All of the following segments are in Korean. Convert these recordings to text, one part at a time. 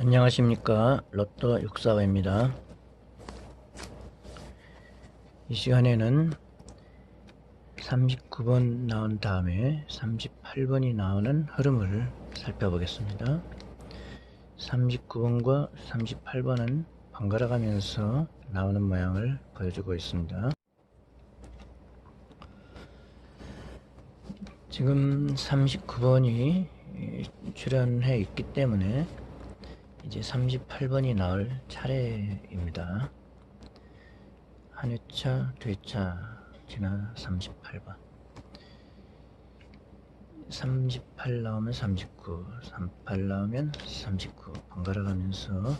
안녕하십니까. 로또 645입니다. 이 시간에는 39번 나온 다음에 38번이 나오는 흐름을 살펴보겠습니다. 39번과 38번은 번갈아 가면서 나오는 모양을 보여주고 있습니다. 지금 39번이 출연해 있기 때문에 이제 38번이 나올 차례입니다. 한 회차, 두 회차 지나 38번. 38 나오면 39, 38 나오면 39 번갈아 가면서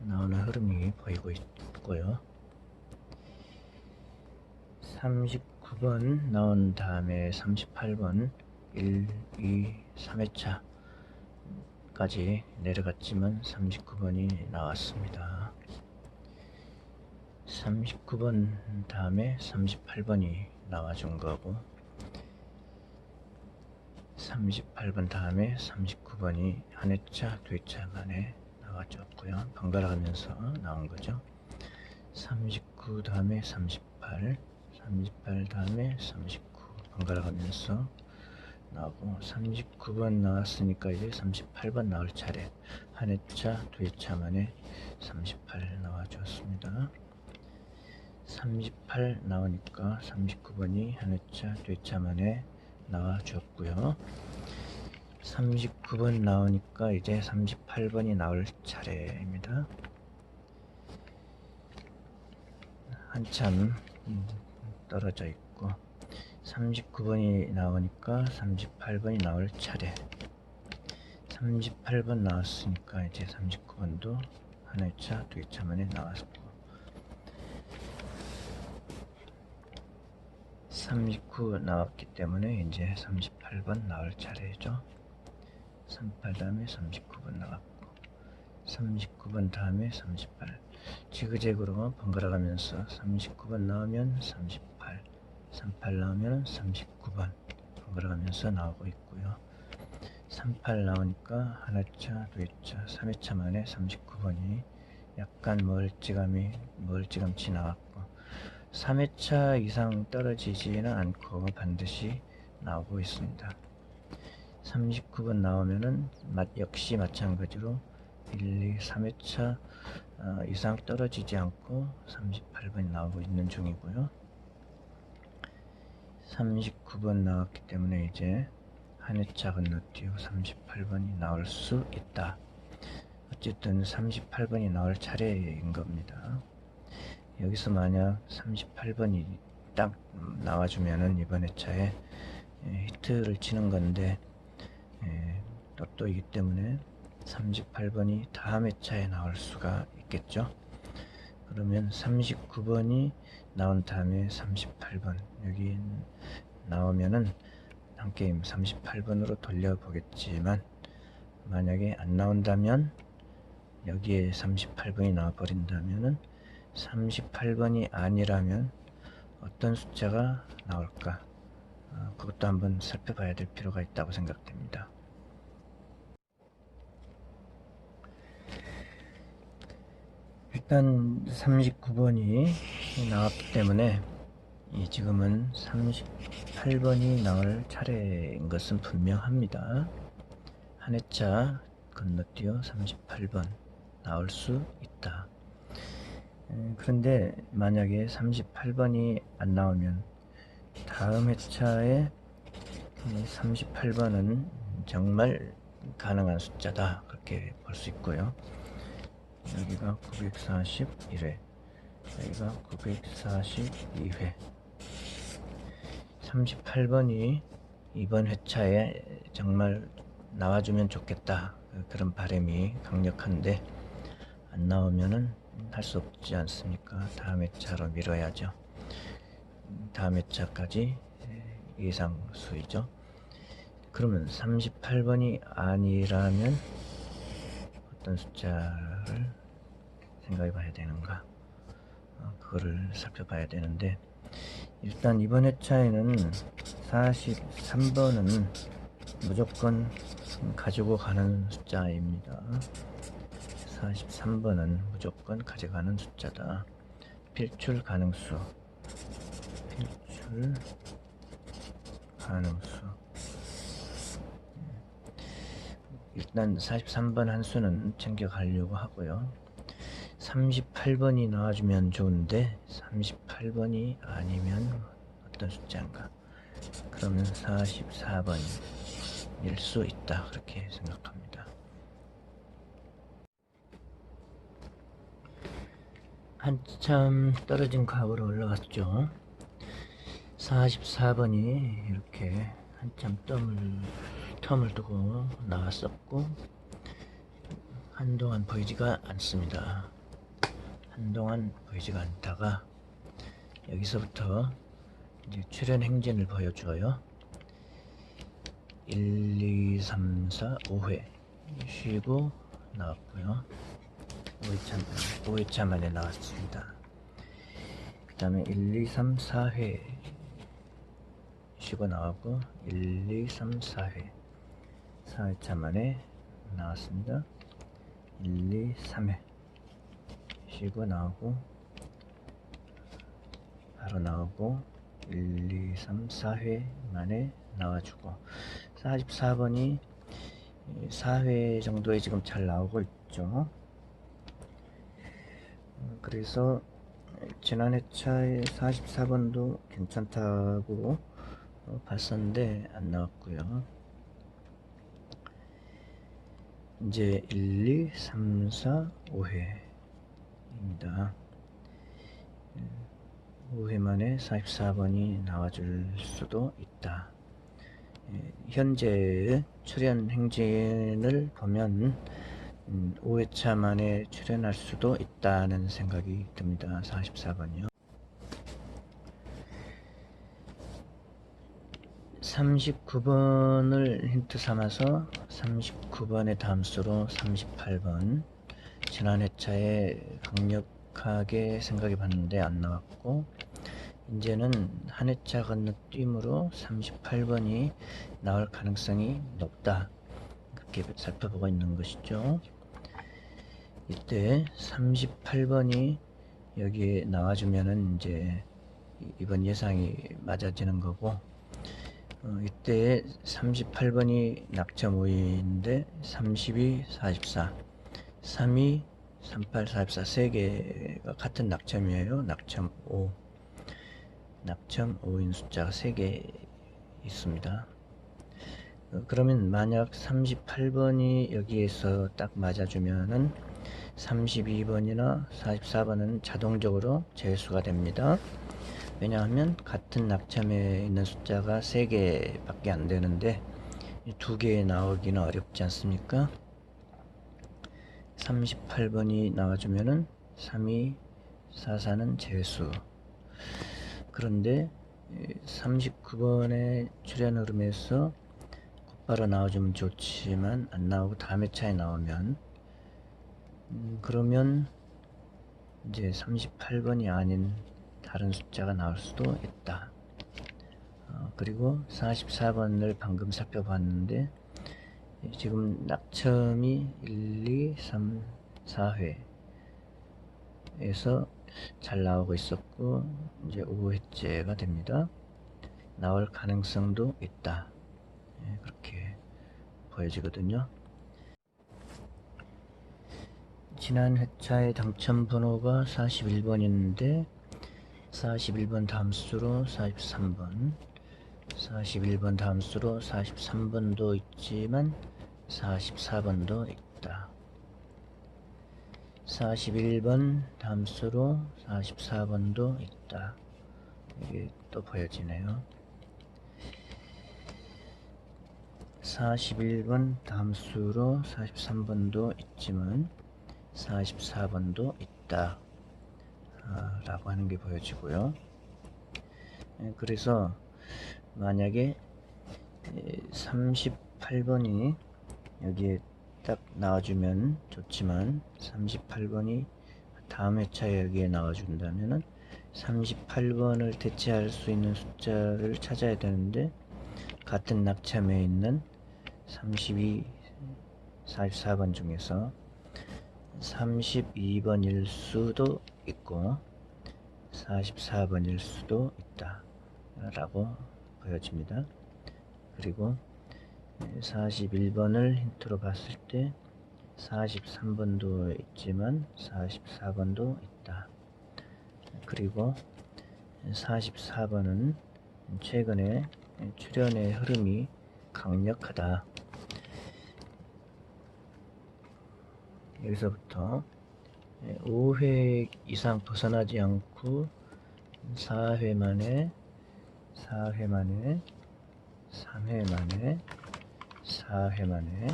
나오는 흐름이 보이고 있고요. 39번 나온 다음에 38번 1, 2, 3회차 까지 내려갔지만 39번이 나왔습니다. 39번 다음에 38번이 나와준 거고 38번 다음에 39번이 한 회차 두 회차 만에 나와줬고요. 번갈아 가면서 나온 거죠. 39 다음에 38 38 다음에 39 번갈아 가면서 나오고 39번 나왔으니까 이제 38번 나올 차례. 한 회차 두 회차 만에 38 나와주었습니다. 38 나오니까 39번이 한 회차 두 회차 만에 나와주었고요. 39번 나오니까 이제 38번이 나올 차례입니다. 한참 음, 떨어져 있고 39번이 나오니까 38번이 나올 차례. 38번 나왔으니까 이제 39번도 한 회차 두 회차 만에 나왔고. 39 나왔기 때문에 이제 38번 나올 차례죠. 38 다음에 39번 나왔고 39번 다음에 38 지그재그로 번갈아 가면서 39번 나오면 38 38 나오면 39번 번갈아 가면서 나오고 있고요. 38 나오니까 하나차, 두회차, 3회차 만에 39번이 약간 멀찌감이 멀찌감치 나왔고 3회차 이상 떨어지지는 않고 반드시 나오고 있습니다. 39번 나오면은 역시 마찬가지로 1, 2, 3회차 어, 이상 떨어지지 않고 38번이 나오고 있는 중이고요 39번 나왔기 때문에 이제 한 회차 건너뛰어 38번이 나올 수 있다. 어쨌든 38번이 나올 차례인 겁니다. 여기서 만약 38번이 딱 나와주면은 이번 회차에 히트를 치는 건데 또 또 이기 때문에 38번이 다음 회차에 나올 수가 있겠죠. 그러면 39번이 나온 다음에 38번 여기 나오면은 한 게임 38번으로 돌려보겠지만 만약에 안 나온다면 여기에 38번이 나와 버린다면은 38번이 아니라면 어떤 숫자가 나올까 어, 그것도 한번 살펴봐야 될 필요가 있다고 생각됩니다. 일단 39번이 나왔기 때문에 지금은 38번이 나올 차례인 것은 분명합니다. 한 회차 건너뛰어 38번 나올 수 있다. 그런데 만약에 38번이 안 나오면 다음 회차에 38번은 정말 가능한 숫자다 그렇게 볼 수 있고요. 여기가 941회 여기가 942회. 38번이 이번 회차에 정말 나와주면 좋겠다. 그런 바람이 강력한데 안 나오면은 할 수 없지 않습니까? 다음 회차로 미뤄야죠. 다음 회차까지 예상 수이죠. 그러면 38번이 아니라면 어떤 숫자를 생각해 봐야 되는가 어, 그거를 살펴봐야 되는데 일단 이번 회차에는 43번은 무조건 가지고 가는 숫자입니다 43번은 무조건 가져가는 숫자다. 필출 가능수. 필출 가능수. 일단 43번 한 수는 챙겨가려고 하고요. 38번이 나와주면 좋은데 38번이 아니면 어떤 숫자인가? 그러면 44번일 수 있다. 그렇게 생각합니다. 한참 떨어진 값으로 올라갔죠. 44번이 이렇게 한참 텀을, 텀을 두고 나왔었고, 한동안 보이지가 않습니다. 한동안 보이지가 않다가, 여기서부터 이제 출현 행진을 보여줘요. 1, 2, 3, 4, 5회 쉬고 나왔고요. 5회차, 5회차 만에 나왔습니다. 그 다음에 1, 2, 3, 4회 쉬고 나왔고 1, 2, 3, 4회 4회차 만에 나왔습니다. 1, 2, 3회 쉬고 나오고 바로 나오고 1, 2, 3, 4회 만에 나와주고 44번이 4회 정도에 지금 잘 나오고 있죠. 어, 그래서 지난 회차에 44번도 괜찮다고 어, 봤었는데 안 나왔고요. 이제 1, 2, 3, 4, 5회입니다. 5회 만에 44번이 나와줄 수도 있다. 예, 현재 출연 행진을 보면 음, 5회차 만에 출연할 수도 있다는 생각이 듭니다. 44번이요. 39번을 힌트 삼아서 39번의 다음 수로 38번. 지난 회차에 강력하게 생각해 봤는데 안 나왔고 이제는 한 회차 건너뛰므로 38번이 나올 가능성이 높다. 그렇게 살펴보고 있는 것이죠. 이때 38번이 여기에 나와주면은 이제 이번 예상이 맞아지는 거고 어, 이때 38번이 낙점 5위인데 32, 44, 32, 38, 44세 개가 같은 낙점이에요. 낙점 5. 낙점 5인 숫자가 3개 있습니다. 어, 그러면 만약 38번이 여기에서 딱 맞아주면은 32번이나 44번은 자동적으로 재수가 됩니다. 왜냐하면 같은 낙점에 있는 숫자가 3개밖에 안 되는데 2개 나오기는 어렵지 않습니까? 38번이 나와주면은 32, 44는 재수 그런데 39번의 출현 흐름에서 곧바로 나와주면 좋지만 안 나오고 다음에 차에 나오면 음, 그러면 이제 38번이 아닌 다른 숫자가 나올 수도 있다. 어, 그리고 44번을 방금 살펴봤는데 지금 낙첨이 1, 2, 3, 4회에서 잘 나오고 있었고 이제 5회째가 됩니다. 나올 가능성도 있다. 예, 그렇게 보여지거든요. 지난 회차의 당첨 번호가 41번이었는데 41번 다음 수로 43번. 41번 다음 수로 43번도 있지만 44번도 있다. 41번 다음 수로 44번도 있다. 이게 또 보여지네요. 41번 다음 수로 43번도 있지만 44번도 있다. 아, 라고 하는 게 보여지고요. 예, 그래서 만약에 38번이 여기에 딱 나와주면 좋지만 38번이 다음 회차에 여기에 나와준다면은 38번을 대체할 수 있는 숫자를 찾아야 되는데 같은 낙참에 있는 32, 44번 중에서 32번일 수도 있고 44번일 수도 있다 라고 보여집니다. 그리고 41번을 힌트로 봤을 때 43번도 있지만 44번도 있다. 그리고 44번은 최근에 출현의 흐름이 강력하다. 여기서부터 5회 이상 벗어나지 않고 4회 만에 4회 만에 3회 만에 4회 만에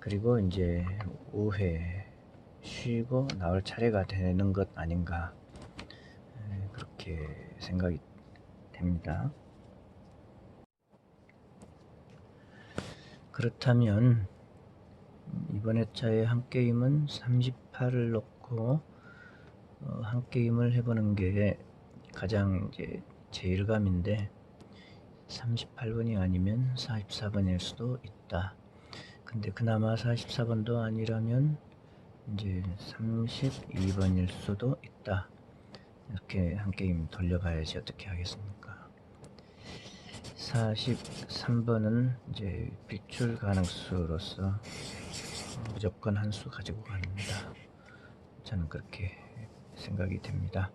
그리고 이제 5회 쉬고 나올 차례가 되는 것 아닌가 에, 그렇게 생각이 됩니다. 그렇다면 이번 회차의 한 게임은 38을 놓고 어, 한 게임을 해보는 게 가장 이제 제일감인데 38번이 아니면 44번일 수도 있다. 근데 그나마 44번도 아니라면 이제 32번일 수도 있다. 이렇게 한 게임 돌려봐야지 어떻게 하겠습니까? 43번은 이제 필출 가능수로서 무조건 한 수 가지고 갑니다. 저는 그렇게 생각이 됩니다.